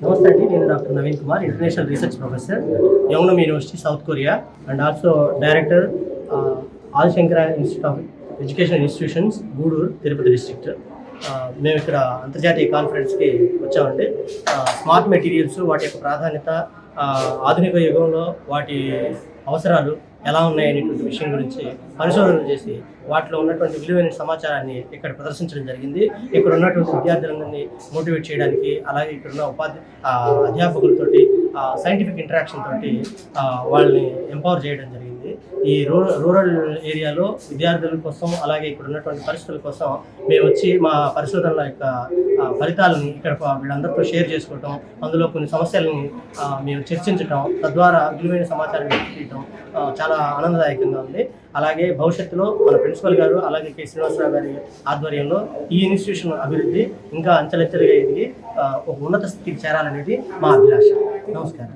నమస్తే అండి నేను doctor Naveen Kumar international research professor Yeungnam university South Korea and also director all Shankara institute of education institutions Gudur Tirupati district. మేము ఇక్కడ అంతర్జాతీయ కాన్ఫరెన్స్కి వచ్చామండి. Smart materials వాటి యొక్క ప్రాధాన్యత ఆధునిక యుగంలో వాటి అవసరాలు ఎలా ఉన్నాయి అనేటువంటి విషయం గురించి పరిశోధనలు చేసి వాటిలో ఉన్నటువంటి విలువైన సమాచారాన్ని ఇక్కడ ప్రదర్శించడం జరిగింది. ఇక్కడ ఉన్నటువంటి విద్యార్థులందరినీ మోటివేట్ చేయడానికి అలాగే ఇక్కడ ఉన్న ఉపాధి అధ్యాపకులతోటి సైంటిఫిక్ ఇంటరాక్షన్ తోటి వాళ్ళని ఎంపవర్ చేయడం జరిగింది. ఈ రూరల్ రూరల్ ఏరియాలో విద్యార్థుల కోసం అలాగే ఇక్కడ ఉన్నటువంటి పరిస్థితుల కోసం మేము వచ్చి మా పరిశోధనల యొక్క ఫలితాలను ఇక్కడ వీళ్ళందరితో షేర్ చేసుకోవటం అందులో కొన్ని సమస్యలను మేము చర్చించటం తద్వారా విలువైన సమాచారాన్ని తీయటం చాలా ఆనందదాయకంగా ఉంది. అలాగే భవిష్యత్తులో మన ప్రిన్సిపల్ గారు అలాగే కె. శ్రీనివాసరావు గారి ఆధ్వర్యంలో ఈ ఇన్స్టిట్యూషన్ అభివృద్ధి ఇంకా అంచెలంచెలుగా ఎదిగి ఒక ఉన్నత స్థితికి చేరాలనేది మా అభిలాష. నమస్కారం.